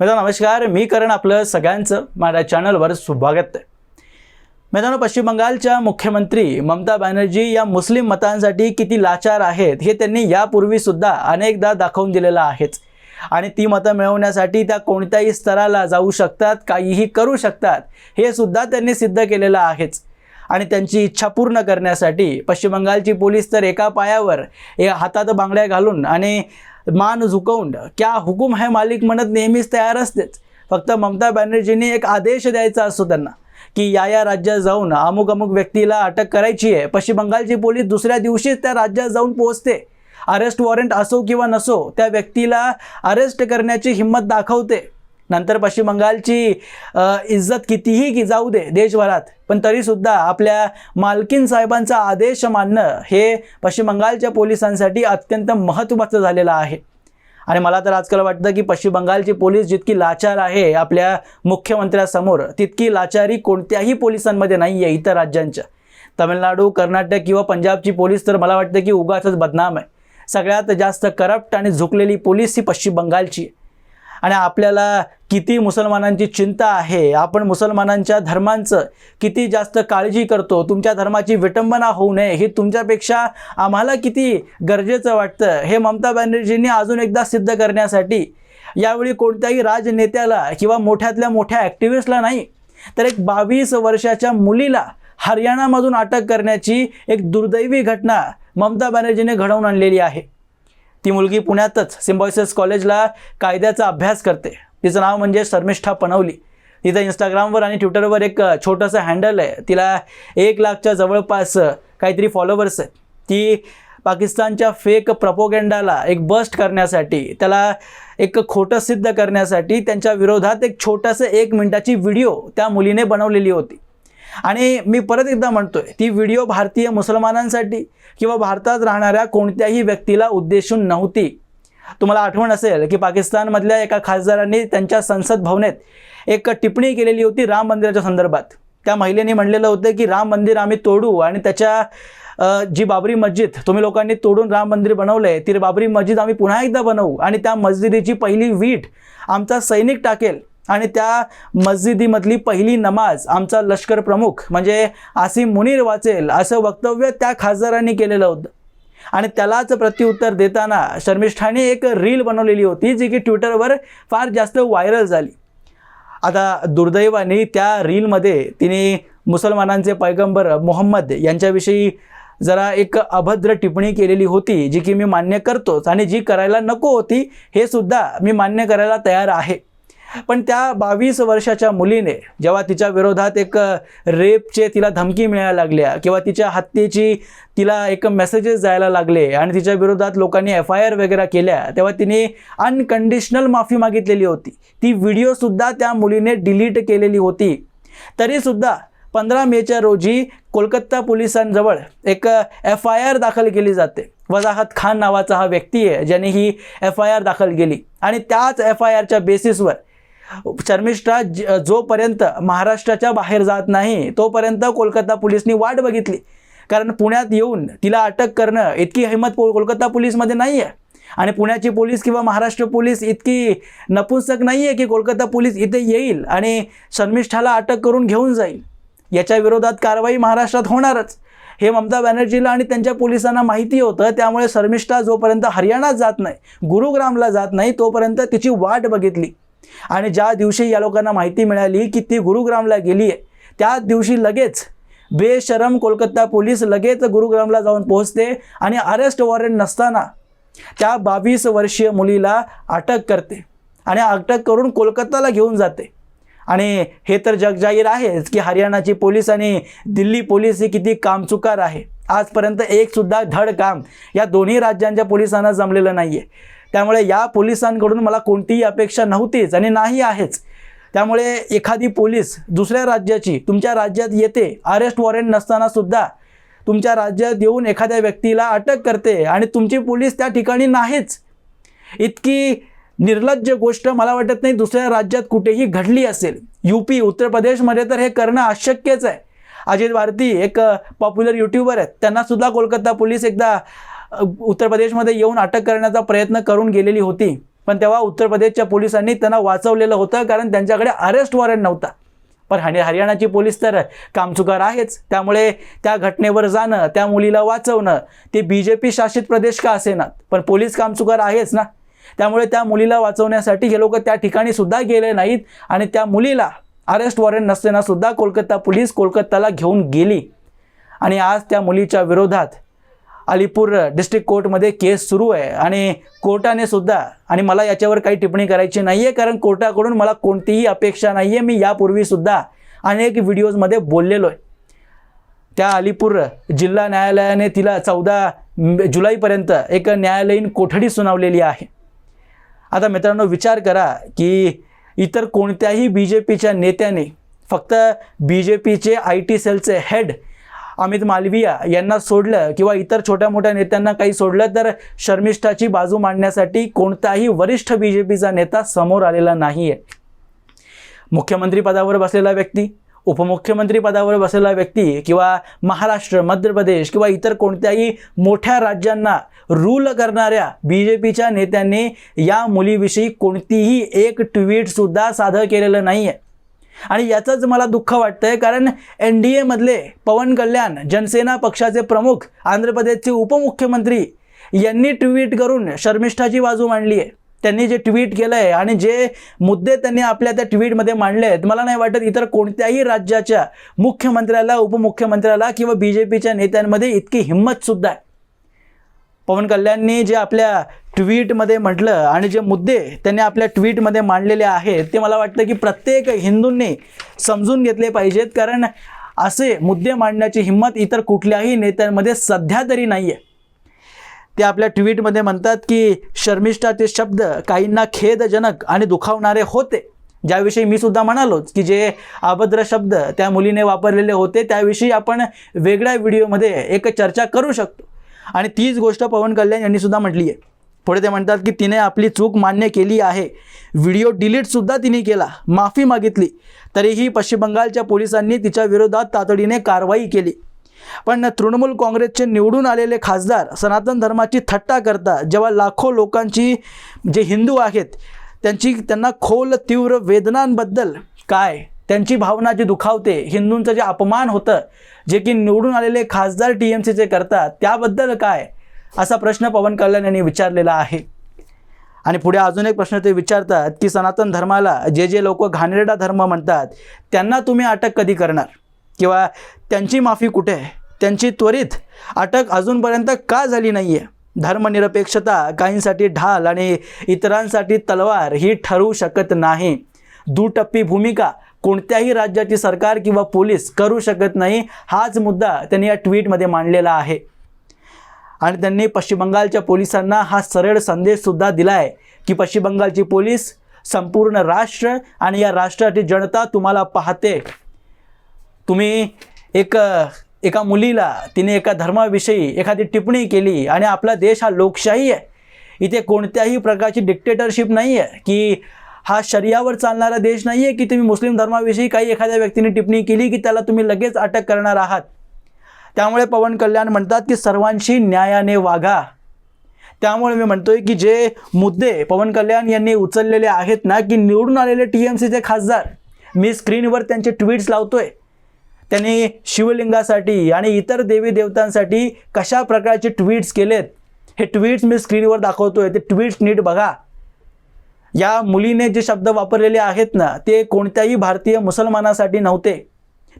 मित्रांनो नमस्कार. मी करण आपलं सगळ्यांचं. माझ्या चॅनलवर स्वागत आहे. मित्रांनो पश्चिम बंगालच्या मुख्यमंत्री ममता बॅनर्जी या मुस्लिम मतांसाठी किती लाचार आहेत हे त्यांनी यापूर्वीसुद्धा अनेकदा दाखवून दिलेलं आहेच. आणि ती मतं मिळवण्यासाठी त्या कोणत्याही स्तराला जाऊ शकतात काहीही करू शकतात हे सुद्धा त्यांनी सिद्ध केलेलं आहेच. आणि त्यांची इच्छा पूर्ण करण्यासाठी पश्चिम बंगालची पोलीस तर एका पायावर हातात बांगड्या घालून आणि मान झुकवून. क्या हुकूम है मालिक म्हणत नेहमीच तयार असतेच. फक्त ममता बॅनर्जींनी एक आदेश द्यायचा असतो त्यांना की या या राज्यात जाऊन अमुक अमुक व्यक्तीला अटक करायची आहे. पश्चिम बंगालची पोलीस दुसऱ्या दिवशीच त्या राज्यात जाऊन पोहोचते. अरेस्ट वॉरंट असो किंवा नसो त्या व्यक्तीला अरेस्ट करण्याची हिंमत दाखवते. नंतर पश्चिम बंगालची इज्जत कितीही की जाऊ दे देशभरात पण तरीसुद्धा आपल्या मालकीन साहेबांचा आदेश मानणं हे पश्चिम बंगालच्या पोलिसांसाठी अत्यंत महत्त्वाचं झालेलं आहे. आणि मला तर आजकाल वाटतं की पश्चिम बंगालची पोलीस जितकी लाचार आहे आपल्या मुख्यमंत्र्यासमोर तितकी लाचारी कोणत्याही पोलिसांमध्ये नाही आहे इतर राज्यांच्या. तमिळनाडू कर्नाटक किंवा पंजाबची पोलीस तर मला वाटतं की उगाचच बदनाम आहे. सगळ्यात जास्त करप्ट आणि झुकलेली पोलीस ही पश्चिम बंगालची आहे. आणि आपल्याला किती मुसलमानांची चिंता आहे आपण मुसलमानांच्या धर्मांचं किती जास्त काळजी करतो तुमच्या धर्माची विटंबना होऊ नये हे तुमच्यापेक्षा आम्हाला किती गरजेचं वाटतं हे ममता बॅनर्जींनी अजून एकदा सिद्ध करण्यासाठी यावेळी कोणत्याही राजनेत्याला किंवा मोठ्यातल्या मोठ्या ॲक्टिव्हिस्टला नाही तर एक बावीस वर्षाच्या मुलीला हरियाणामधून अटक करण्याची एक दुर्दैवी घटना ममता बॅनर्जीने घडवून आणलेली आहे. ती मुलगी पुण्यातच सिम्बॉयसिस कॉलेजला कायद्याचा अभ्यास करते. तिचं नाव म्हणजे शर्मिष्ठा पनवली. तिथं इंस्टाग्रामवर आणि ट्विटरवर एक छोटंसं हँडल आहे. तिला एक लाखच्या जवळपास काहीतरी फॉलोवर्स आहेत. ती पाकिस्तानच्या फेक प्रपोगेंडाला एक बस्ट करण्यासाठी त्याला एक खोटं सिद्ध करण्यासाठी त्यांच्या विरोधात एक छोटंसं एक मिनटाची व्हिडिओ त्या मुलीने बनवलेली होती. आणि मी परत एकदा म्हणतोय ती व्हिडिओ भारतीय मुसलमानांसाठी किंवा भारतात राहणाऱ्या कोणत्याही व्यक्तीला उद्देशून नव्हती. तुम्हाला आठवण असेल की पाकिस्तानमधल्या एका खासदारांनी त्यांच्या संसद भवनेत एक टिप्पणी केलेली होती राम मंदिराच्या संदर्भात. त्या महिलेने म्हणलेलं होतं की राम मंदिर आम्ही तोडू आणि त्याच्या जी बाबरी मस्जिद तुम्ही लोकांनी तोडून राम मंदिर बनवलं आहे ती बाबरी मस्जिद आम्ही पुन्हा एकदा बनवू आणि त्या मस्जिदीची पहिली वीट आमचा सैनिक टाकेल. आणि त्या मस्जिदीमधली पहिली नमाज आमचा लष्कर प्रमुख म्हणजे आसिम मुनीर वाचेल असं वक्तव्य त्या खासदारांनी केलेलं होतं. आणि त्यालाच प्रत्युत्तर देताना शर्मिष्ठाने एक रील बनवलेली होती जी की ट्विटरवर फार जास्त व्हायरल झाली. आता दुर्दैवाने त्या रीलमध्ये तिने मुसलमानांचे पैगंबर मोहम्मद यांच्याविषयी जरा एक अभद्र टिप्पणी केलेली होती जी की मी मान्य करतोच आणि जी करायला नको होती हे सुद्धा मी मान्य करायला तयार आहे. पण त्या बावीस वर्षाच्या मुलीने जेव्हा तिच्या विरोधात एक रेपचे तिला धमकी मिळायला लागल्या किंवा तिच्या हत्येची तिला एक मेसेजेस जायला लागले आणि तिच्या विरोधात लोकांनी एफ आय आर वगैरे केल्या तेव्हा तिने अनकंडिशनल माफी मागितलेली होती. ती व्हिडिओसुद्धा त्या मुलीने डिलीट केलेली होती. तरीसुद्धा पंधरा मेच्या रोजी कोलकाता पोलिसांजवळ एक एफ आय आर दाखल केली जाते. वजाहत खान नावाचा हा व्यक्ती आहे ज्याने ही एफ आय आर दाखल केली. आणि त्याच एफ आय आरच्या बेसिसवर शर्मिष्ठा ज- जोपर्यंत महाराष्ट्राच्या बाहेर जात नाही तोपर्यंत कोलकाता पोलिसनी वाट बघितली. कारण पुण्यात येऊन तिला अटक करणं इतकी हिंमत पो- कोलकाता पोलीसमध्ये नाही आहे आणि पुण्याची पोलीस किंवा महाराष्ट्र पोलीस इतकी नपुंसक नाही आहे की कोलकाता पोलीस इथे येईल आणि शर्मिष्ठाला अटक करून घेऊन जाईल. याच्या विरोधात कारवाई महाराष्ट्रात होणारच. हे ममता बॅनर्जीला आणि त्यांच्या पोलिसांना माहिती होतं त्यामुळे शर्मिष्ठा जोपर्यंत हरियाणात जात नाही गुरुग्रामला जात नाही तोपर्यंत तिची वाट बघितली. आणि ज्या दिवशी या लोकांना माहिती मिळाली की ती गुरुग्रामला गेली आहे त्याच दिवशी लगेच बेशरम कोलकाता पोलीस लगेच गुरुग्रामला जाऊन पोहोचते आणि अरेस्ट वॉरंट नसताना त्या बावीस वर्षीय मुलीला अटक करते आणि अटक करून कोलकाताला घेऊन जाते. आणि हे तर जगजाहीर आहेच की हरियाणाची पोलीस आणि दिल्ली पोलीस ही किती कामचुकार आहे. आजपर्यंत एकसुद्धा धड काम या दोन्ही राज्यांच्या पोलिसांना जमलेलं नाही आहे त्यामुळे या पोलिसांकडून मला कोणतीही अपेक्षा नव्हतीच आणि नाही आहेच. त्यामुळे एखादी पोलीस दुसऱ्या राज्याची तुमच्या राज्यात येते अरेस्ट वॉरंट नसतानासुद्धा तुमच्या राज्यात येऊन एखाद्या व्यक्तीला अटक करते आणि तुमची पोलीस त्या ठिकाणी नाहीच. इतकी निर्लज्ज गोष्ट मला वाटत नाही दुसऱ्या राज्यात कुठेही घडली असेल. यू पी उत्तर प्रदेशमध्ये तर हे करणं अशक्यच आहे. अजित भारती एक पॉप्युलर यूट्यूबर आहेत. त्यांना सुद्धा कोलकाता पोलीस एकदा उत्तर प्रदेशमध्ये येऊन अटक करण्याचा प्रयत्न करून गेलेली होती. पण तेव्हा उत्तर प्रदेशच्या पोलिसांनी त्यांना वाचवलेलं होतं कारण त्यांच्याकडे अरेस्ट वॉरंट नव्हता. पण हरि हरियाणाची पोलीस तर कामचुकार आहेच. त्यामुळे त्या घटनेवर जाणं त्या मुलीला वाचवणं ते बी जे पी शासित प्रदेश का असेनात? पण पोलीस कामचुकार आहेच ना? त्यामुळे त्या मुलीला वाचवण्यासाठी हे लोक त्या ठिकाणी सुद्धा गेले नाहीत आणि त्या मुलीला अरेस्ट वॉरंट नसताना सुद्धा कोलकाता पोलीस कोलकाताला घेऊन गेली. आणि आज त्या मुलीच्या विरोधात अलीपूर डिस्ट्रिक्ट कोर्टमध्ये केस सुरू आहे. आणि कोर्टाने सुद्धा आणि मला याच्यावर काही टिप्पणी करायची नाही आहे कारण कोर्टाकडून मला कोणतीही अपेक्षा नाही आहे मी यापूर्वी सुद्धा अनेक व्हिडिओजमध्ये बोललेलो आहे. त्या अलीपूर जिल्हा न्यायालयाने तिला चौदा जुलैपर्यंत एक न्यायालयीन कोठडी सुनावलेली आहे. आता मित्रांनो विचार करा की इतर कोणत्याही बी जे पीच्या नेत्याने फक्त बी जे पीचे आय टी सेलचे हेड अमित मालविया यांना सोडलं किंवा इतर छोट्या मोठ्या नेत्यांना काही सोडलं तर शर्मिष्ठाची बाजू मांडण्यासाठी कोणताही वरिष्ठ बी जे पीचा नेता समोर आलेला नाही आहे मुख्यमंत्री पदावर बसलेला व्यक्ती उपमुख्यमंत्री पदावर बसलेला व्यक्ती किंवा महाराष्ट्र मध्य प्रदेश किंवा इतर कोणत्याही मोठ्या राज्यांना रूल करणाऱ्या बी जे पीच्या नेत्यांनी या मुलीविषयी कोणतीही एक ट्विटसुद्धा सादर केलेलं नाही आहे आणि याचंच मला दुःख वाटतंय कारण एन डी एमधले पवन कल्याण जनसेना पक्षाचे प्रमुख आंध्र प्रदेशचे उपमुख्यमंत्री यांनी ट्विट करून शर्मिष्ठाची बाजू मांडली आहे त्यांनी जे ट्विट केलं आहे आणि जे मुद्दे त्यांनी आपल्या त्या ट्विटमध्ये मांडले आहेत मला नाही वाटत इतर कोणत्याही राज्याच्या मुख्यमंत्र्याला उपमुख्यमंत्र्याला किंवा बी जे पीच्या नेत्यांमध्ये इतकी हिंमतसुद्धा आहे. पवन कल्याणनी जे आपल्या ट्विटमध्ये म्हटलं आणि जे मुद्दे त्यांनी आपल्या ट्विटमध्ये मांडलेले आहेत ते मला वाटतं की प्रत्येक हिंदूंनी समजून घेतले पाहिजेत कारण असे मुद्दे मांडण्याची हिंमत इतर कुठल्याही नेत्यांमध्ये सध्या तरी नाही आहे ते आपल्या ट्विटमध्ये म्हणतात की शर्मिष्ठाचे शब्द काहींना खेदजनक आणि दुखावणारे होते. ज्याविषयी मी सुद्धा म्हणालोच की जे अभद्र शब्द त्या मुलीने वापरलेले होते त्याविषयी आपण वेगळ्या व्हिडिओमध्ये एक चर्चा करू शकतो. आणि तीच गोष्ट पवन कल्याण यांनी सुद्धा म्हटली आहे पुढे ते म्हणतात की तिने आपली चूक मान्य केली आहे. व्हिडिओ डिलीटसुद्धा तिने केला. माफी मागितली. तरीही पश्चिम बंगालच्या पोलिसांनी तिच्या विरोधात तातडीने कारवाई केली. पण तृणमूल काँग्रेसचे निवडून आलेले खासदार सनातन धर्माची थट्टा करता जेव्हा लाखो लोकांची जे हिंदू आहेत त्यांची त्यांना खोल तीव्र वेदनांबद्दल काय त्यांची भावना जी दुखावते हिंदूंचं जे अपमान होतं जे की निवडून आलेले खासदार टी एम सीचे करतात त्याबद्दल काय असा प्रश्न पवन कल्याण यांनी विचारलेला आहे. आणि पुढे अजून एक प्रश्न ते विचारतात की सनातन धर्माला जे जे लोक घाणेरडा धर्म म्हणतात त्यांना तुम्ही अटक कधी करणार? किंवा त्यांची माफी कुठे आहे? त्यांची त्वरित अटक अजूनपर्यंत का झाली नाही आहे धर्मनिरपेक्षता काहींसाठी ढाल आणि इतरांसाठी तलवार ही ठरवू शकत नाही. दुटप्पी भूमिका कोणत्याही राज्याची सरकार किंवा पोलीस करू शकत नाही हाच मुद्दा त्यांनी या ट्विटमध्ये मांडलेला आहे. आणि त्यांनी पश्चिम बंगालच्या पोलिसांना हा सरळ संदेशसुद्धा दिला आहे की पश्चिम बंगालची पोलीस संपूर्ण राष्ट्र आणि या राष्ट्राची जनता तुम्हाला पाहते. तुम्ही एक एका मुलीला तिने एका धर्माविषयी एखादी टिप्पणी केली आणि आपला देश हा लोकशाही आहे इथे कोणत्याही प्रकारची डिक्टेटरशिप नाही आहे की हा शरियावर चालणारा देश नाही आहे की तुम्ही मुस्लिम धर्माविषयी काही एखाद्या व्यक्तीने टिप्पणी केली की त्याला तुम्ही लगेच अटक करणार आहात? त्यामुळे पवन कल्याण म्हणतात की सर्वांशी न्यायाने वागा. त्यामुळे मी म्हणतोय की जे मुद्दे पवन कल्याण यांनी उचललेले आहेत ना की निवडून आलेले टी एम सीचे खासदार मी स्क्रीनवर त्यांचे ट्विट्स लावतोय. त्यांनी शिवलिंगासाठी आणि इतर देवी देवतांसाठी कशा प्रकारचे ट्विट्स केलेत? हे ट्विट्स मी स्क्रीनवर दाखवतोय. ते ट्विट्स नीट बघा. या मुलीने जे शब्द वापरलेले आहेत ना ते कोणत्याही भारतीय मुसलमानासाठी नव्हते.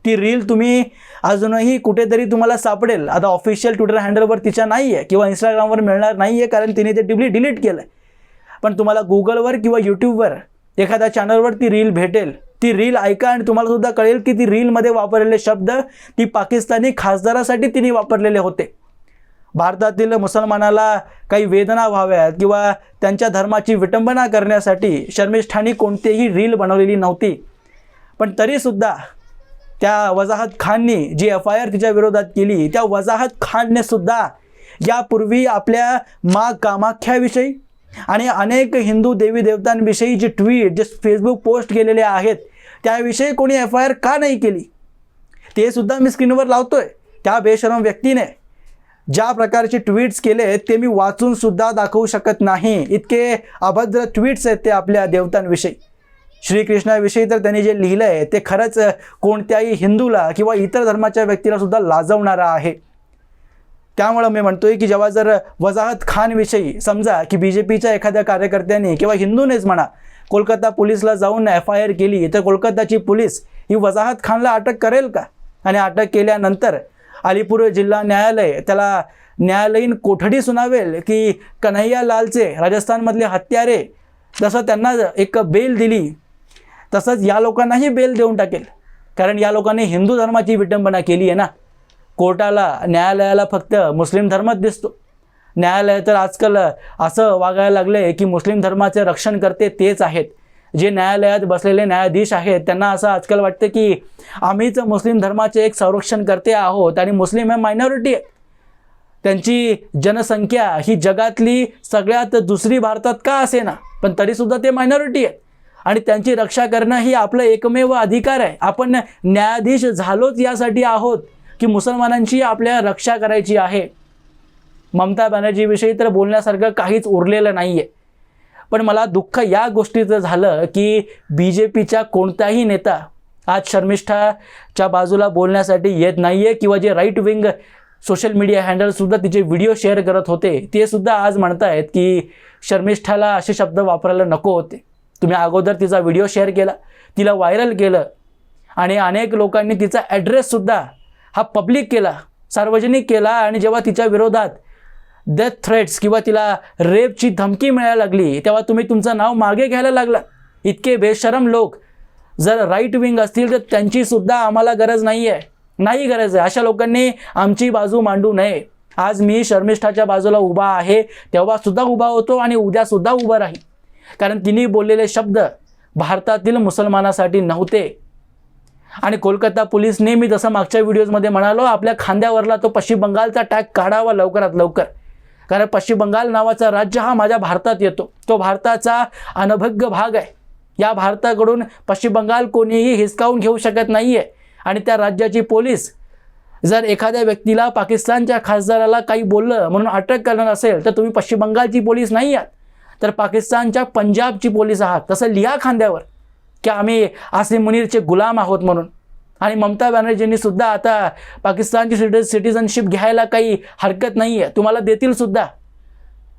ती रील तुम्ही अजूनही कुठेतरी तुम्हाला सापडेल. आता ऑफिशियल ट्विटर हँडलवर तिच्या नाही आहे किंवा इंस्टाग्रामवर मिळणार नाही आहे कारण तिने ते डिबली डिलीट केलं आहे पण तुम्हाला गुगलवर किंवा यूट्यूबवर एखाद्या चॅनलवर ती रील भेटेल. ती रील ऐका आणि तुम्हाला सुद्धा कळेल की ती रीलमध्ये वापरलेले शब्द ती पाकिस्तानी खासदारासाठी तिने वापरलेले होते. भारतातील मुसलमानाला काही वेदना व्हाव्यात किंवा त्यांच्या धर्माची विटंबना करण्यासाठी शर्मिष्ठानी कोणतीही रील बनवलेली नव्हती. पण तरीसुद्धा त्या वजाहत खाननी जी एफ आय आर तिच्या विरोधात केली त्या वजाहत खानने सुद्धा यापूर्वी आपल्या मा कामाख्याविषयी आणि अनेक हिंदू देवी देवतांविषयी जे ट्विट जे फेसबुक पोस्ट केलेले आहेत त्याविषयी कोणी एफ आय आर का नाही केली? ते सुद्धा मी स्क्रीनवर लावतोय. त्या बेशरम व्यक्तीने ज्या प्रकारचे ट्विट्स केले ते मी वाचून सुद्धा दाखवू शकत नाही. इतके अभद्र ट्विट्स आहेत ते आपल्या देवतांविषयी. श्रीकृष्णाविषयी तर त्यांनी जे लिहिलं आहे ते खरंच कोणत्याही हिंदूला किंवा इतर धर्माच्या व्यक्तीला सुद्धा लाजवणारं आहे. त्यामुळं मी म्हणतोय की जेव्हा जर वजाहत खानविषयी समजा की बी जे पीच्या एखाद्या कार्यकर्त्याने किंवा हिंदूनेच म्हणा कोलकाता पोलीसला जाऊन एफ आय आर केली तर कोलकाताची पोलीस ही वजाहत खानला अटक करेल का? आणि अटक केल्यानंतर अलीपूर जिल्हा न्यायालय त्याला न्यायालयीन कोठडी सुनावेल की कन्हैया लालचे राजस्थानमधले हत्यारे जसं त्यांना एक बेल दिली तसंच या लोकांनाही बेल देऊन टाकेल. कारण या लोकांनी हिंदू धर्माची विटंबना केली आहे ना. कोर्टाला न्यायालयाला फक्त मुस्लिम धर्मच दिसतो. न्यायालय तर आजकाल असं वागायला लागलं आहे की मुस्लिम धर्माचे रक्षण करते तेच आहेत. जे न्यायालयात बसलेले न्यायाधीश आहेत त्यांना असं आजकाल वाटतं की आम्हीच मुस्लिम धर्माचे एक संरक्षण करते आहोत आणि मुस्लिम हे मायनॉरिटी आहे. त्यांची जनसंख्या ही जगातली सगळ्यात दुसरी भारतात का असे ना पण तरीसुद्धा ते मायनॉरिटी आहे. आणि त्यांची रक्षा करणं ही आपलं एकमेव अधिकार आहे. आपण न्यायाधीश झालोच यासाठी आहोत. की मुसलमानांची आपल्या रक्षा करायची आहे. ममता बॅनर्जीविषयी तर बोलण्यासारखं काहीच उरलेलं नाही आहे पण मला दुःख या गोष्टीचं झालं की बी जे पीच्या कोणताही नेता आज शर्मिष्ठाच्या बाजूला बोलण्यासाठी येत नाही आहे किंवा जे राईट विंग सोशल मीडिया हँडलसुद्धा तिचे व्हिडिओ शेअर करत होते ते सुद्धा आज म्हणतायत की शर्मिष्ठाला असे शब्द वापरायला नको होते. तुम्ही अगोदर तिचा व्हिडिओ शेअर केला तिला व्हायरल केलं आणि अनेक लोकांनी तिचा ॲड्रेससुद्धा हा पब्लिक केला सार्वजनिक केला आणि जेव्हा तिच्या विरोधात डेथ थ्रेट्स किंवा तिला रेपची धमकी मिळायला लागली तेव्हा तुम्ही तुमचं नाव मागे घ्यायला लागला. इतके बेशरम लोक जर राईट विंग असतील तर त्यांचीसुद्धा आम्हाला गरज नाही आहे नाही गरज आहे. अशा लोकांनी आमची बाजू मांडू नये. आज मी शर्मिष्ठाच्या बाजूला उभा आहे तेव्हासुद्धा उभा होतो आणि उद्यासुद्धा उभा राहील कारण तिने बोललेले शब्द भारतातील मुसलमानासाठी नव्हते. आणि कोलकाता पोलीस नेहमी जसं मागच्या व्हिडिओजमध्ये म्हणालो आपल्या खांद्यावरला तो पश्चिम बंगालचा टॅग काढावा लवकरात लवकर. कारण पश्चिम बंगाल नावाचा राज्य हा माझ्या भारतात येतो. तो भारताचा अनभग्य भाग आहे. या भारताकडून पश्चिम बंगाल कोणीही हिसकावून घेऊ शकत नाही आहे आणि त्या राज्याची पोलीस जर एखाद्या व्यक्तीला पाकिस्तानच्या खासदाराला काही बोललं म्हणून अटक करणार असेल तर तुम्ही पश्चिम बंगालची पोलीस नाही आहात. तर पाकिस्तानच्या पंजाबची पोलीस आहात. तसं लिहा खांद्यावर. की आम्ही आसिम मुनीरचे गुलाम आहोत म्हणून. आणि ममता बॅनर्जींनी सुद्धा आता पाकिस्तानची सिटी सिटिझनशिप घ्यायला काही हरकत नाही आहे तुम्हाला देतील सुद्धा.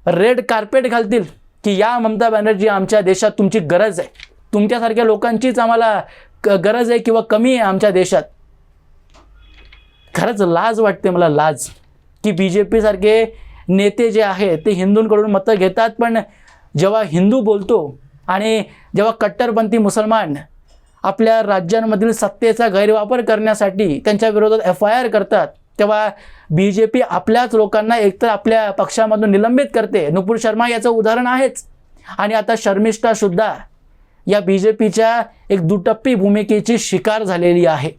रेड कार्पेट घालतील की या ममता बॅनर्जी आमच्या देशात तुमची गरज आहे. तुमच्यासारख्या लोकांचीच आम्हाला क गरज आहे किंवा कमी आहे आमच्या देशात. खरंच लाज वाटते मला लाज. की बी जे पीसारखे नेते जे आहेत ते हिंदूंकडून मतं घेतात पण जेव्हा हिंदू बोलतो आणि जेव्हा कट्टरपंथी मुसलमान आपल्या राज्यांमधील सत्तेचा गैरवापर करण्यासाठी त्यांच्या विरोधात एफ आय आर करतात तेव्हा बी जे पी आपल्याच लोकांना एकतर आपल्या पक्षामधून निलंबित करते. नुपूर शर्मा याचं उदाहरण आहेच. आणि आता शर्मिष्ठासुद्धा या बी जे पीच्या एक दुटप्पी भूमिकेची शिकार झालेली आहे.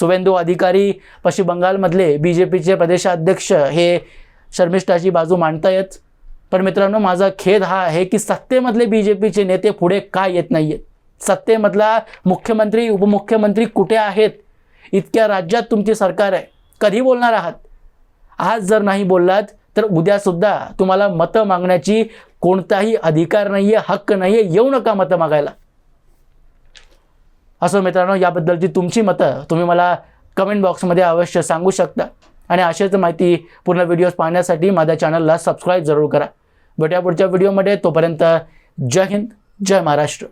शुभेंदू अधिकारी पश्चिम बंगालमधले बी जे पीचे प्रदेशाध्यक्ष हे शर्मिष्ठाची बाजू मांडतायत. पण मित्रांनो माझा खेद हा आहे की सत्तेमधले बी जे पीचे नेते पुढे का येत नाही आहेत सत्तेमधला मुख्यमंत्री उपमुख्यमंत्री कुठे आहेत? इतक्या राज्यात तुमची सरकार आहे. कधी बोलणार आहात? आज जर नाही बोललात तर उद्यासुद्धा तुम्हाला मतं मागण्याची कोणताही अधिकार नाही आहे हक्क नाही आहे येऊ नका मतं मागायला. असो मित्रांनो याबद्दलची तुमची मतं तुम्ही मला कमेंट बॉक्समध्ये अवश्य सांगू शकता. आणि अशाच माहिती पूर्ण व्हिडिओज पाहण्यासाठी माझ्या चॅनलला सबस्क्राईब जरूर करा. भेटूया पुढच्या व्हिडिओमध्ये तोपर्यंत जय हिंद जय महाराष्ट्र.